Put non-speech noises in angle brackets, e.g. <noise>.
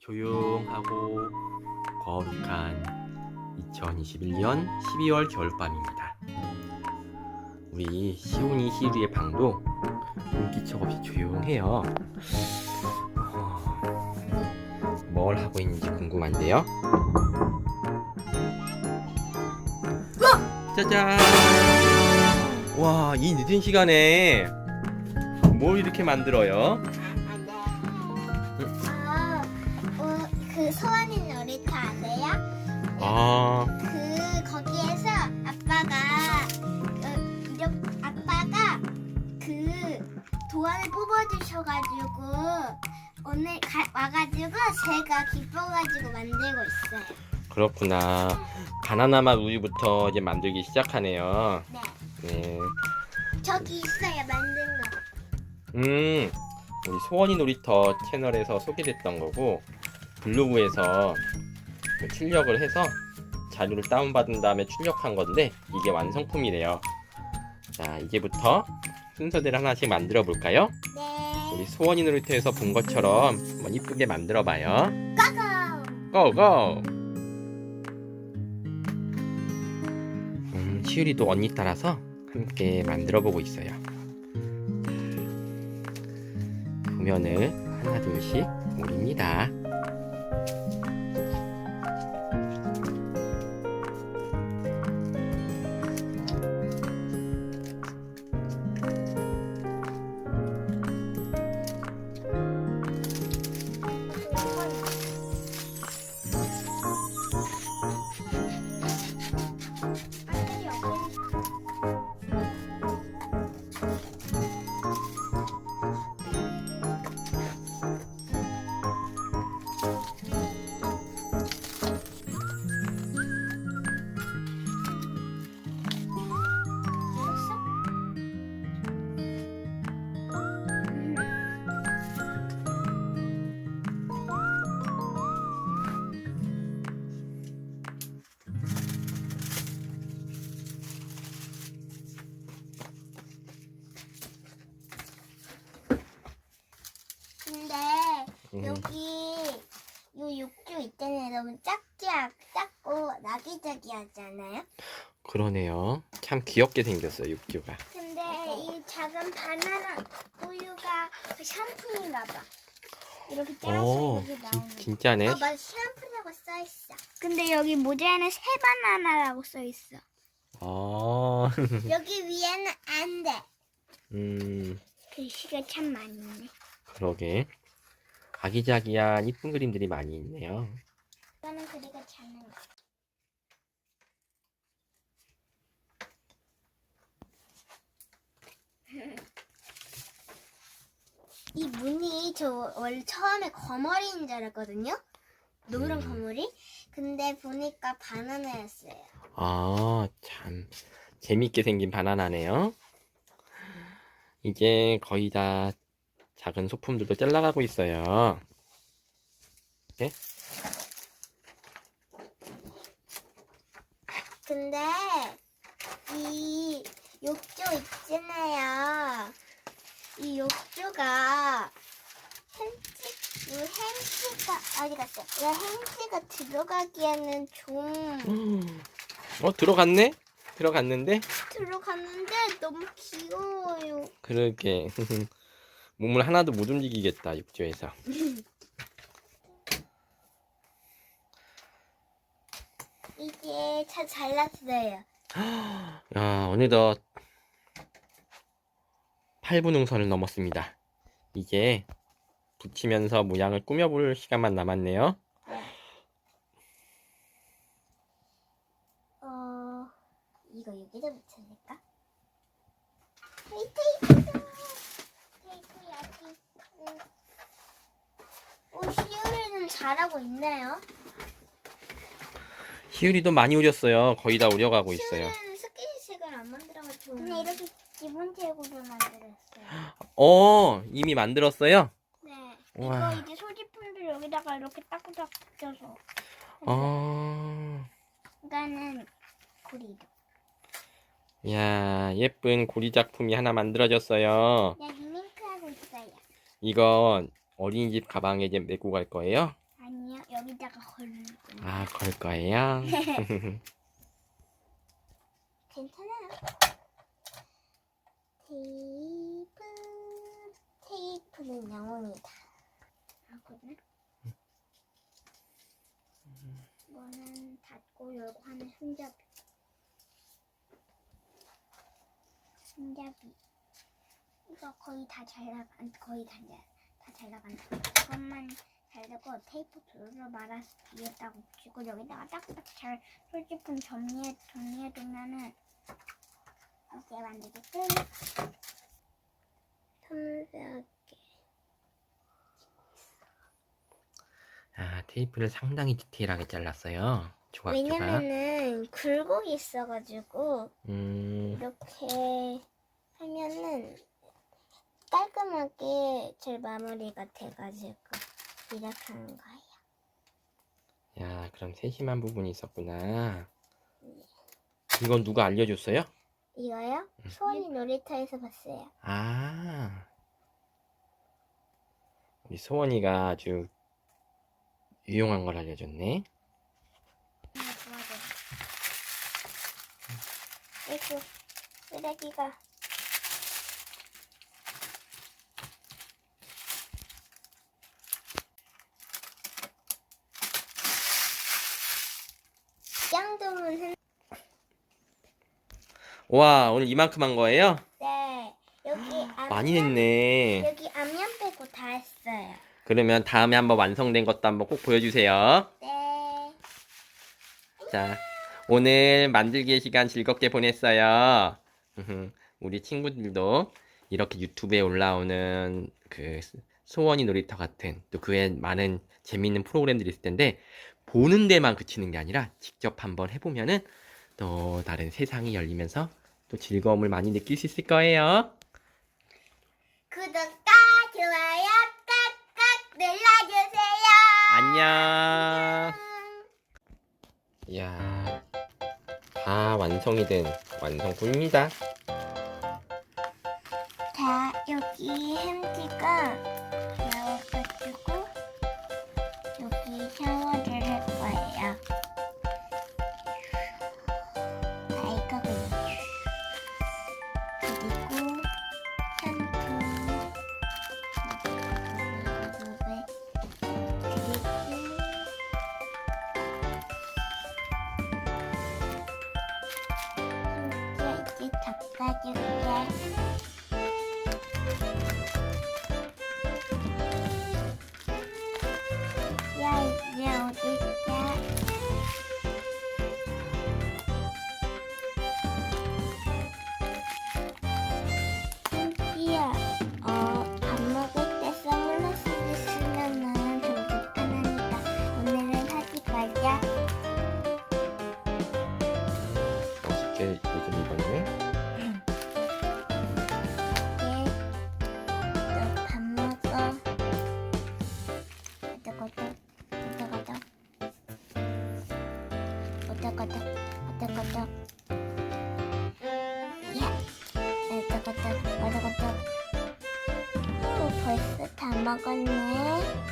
조용하고 거룩한 2021년 12월 겨울밤입니다. 우리 시온이 시리의 방도 인기척 없이 조용해요. 어, 뭘 하고 있는지 궁금한데요. 짜잔! 와, 이 늦은 시간에 뭘 이렇게 만들어요? 아, 그 거기에서 아빠가 어, 이렇게 아빠가 그 도안을 뽑아주셔가지고 오늘 가, 와가지고 제가 기뻐가지고 만들고 있어요. 그렇구나. 바나나 맛 우유부터 이제 만들기 시작하네요. 네, 네. 저기 있어요 만든 거. 음, 우리 소원이 놀이터 채널에서 소개됐던 거고, 블로그에서 그 출력을 해서 자료를 다운받은 다음에 출력한 건데, 이게 완성품이래요. 자, 이제부터 순서대로 하나씩 만들어 볼까요? 네, 우리 소원이 놀이터에서 본 것처럼 한번 이쁘게 만들어 봐요. 고고. 고고! 음, 시유리도 언니 따라서 함께 만들어 보고 있어요. 도면을 하나 둘씩 올립니다. 여기 요 육주 있잖아요. 너무 작작 작고 아기자기하잖아요. 그러네요. 참 귀엽게 생겼어요, 육규가. 근데 이 작은 바나나 우유가 그 샴푸인가 봐. 이렇게 오, 떼어서 이렇게 진, 나오는. 진짜네. 어, 맞아. 샴푸라고 써 있어. 근데 여기 모자에는 새 바나나라고 써 있어. 아, <laughs> 여기 위에는 안 돼. 음, 글씨가 참 많이 있네. 그러게. 아기자기한 이쁜 그림들이 많이 있네요. 이거는 그리고 자는 거. <laughs> 이 문이 저 원래 처음에 거머리인 줄 알았거든요. 노란 음. 거머리. 근데 보니까 바나나였어요. 아, 참 재밌게 생긴 바나나네요. 이제 거의 다 작은 소품들도 잘라가고 있어요. 근데 이 욕조 있잖아요. 이 욕조가 햄찌, 이 햄찌가 어디 갔어? 이 햄찌가 들어가기에는 좀 어, 들어갔네? 들어갔는데? 들어갔는데 너무 귀여워요. 그러게. <laughs> 몸을 하나도 못 움직이겠다, 육조에서. 이게 잘 잘랐어요. <gasps> 야, 어느덧 8분 응선을 넘었습니다. 이제 붙이면서 모양을 꾸며볼 시간만 남았네요. 어 이거 여기다 붙여줄까? 테이프 테이프. 오 시우리는 잘하고 있네요. 희율이도 많이 우렸어요. 거의 다 우려가고 있어요. 시우리는 스킨십을 안 만들어가지고. 근데 이렇게 기본색으로 만들었어요. 어, 이미 만들었어요? 네. 우와. 이거 이제 소지품들 여기다가 이렇게 따꾸따꾸 껴서. 어, 이거는 고리도. 야, 예쁜 고리 작품이 하나 만들어졌어요. 여기 링크하고 있어요. 이건 어린이집 가방에 이제 메고 갈 거예요? 아니 아니요 여기다가 걸을 거예요. 아, 걸 거예요? <laughs> 괜찮아요. 테이프 테이프는 영웅이다. 하거든. 이거는 닫고 열고 하는. 손잡이. 이거 거의 다 잘 나간 거의 다잘 나간다. 이것만 잘 되고 테이프 둘로 말아서 뒤에다가 붙이고 여기다가 딱딱 잘 솔직품 정리해 정리해 두면은 이렇게 만들기 끝. 선물하게 아, 테이프를 상당히 디테일하게 잘랐어요. 조각조각. 왜냐면은 굴곡이 있어가지고 음, 이렇게 하면은 깔끔하게 잘 마무리가 돼가지고 이렇게 하는 거예요. 야, 그럼 세심한 부분이 있었구나. 이건 누가 알려줬어요? 이거요? 소원이 놀이터에서 봤어요. 아, 우리 소원이가 아주 유용한 걸 알려줬네. 이거 도와줘. 아이고 쓰레기가 짱dum은 했... 와, 오늘 이만큼 한 거예요? 네 여기 앞면 많이 했네. 여기 앞면 빼고 다 했어요. 그러면 다음에 한번 완성된 것도 한번 꼭 보여주세요. 네. 자, 오늘 만들기의 시간 즐겁게 보냈어요. 우리 친구들도 이렇게 유튜브에 올라오는 그 소원이 놀이터 같은 또그 외에 많은 재미있는 프로그램들이 있을 텐데 보는 데만 그치는 게 아니라 직접 한번 해보면은 또 다른 세상이 열리면서 또 즐거움을 많이 느낄 수 있을 거예요. 구독과 좋아요 깍깍 눌러주세요. 안녕. 이야, 다 완성이 된 완성품입니다. 이 어떡하다, 어떡하다. 야, 어떡하다, 어떡하다. 오, 벌써 다 먹었네.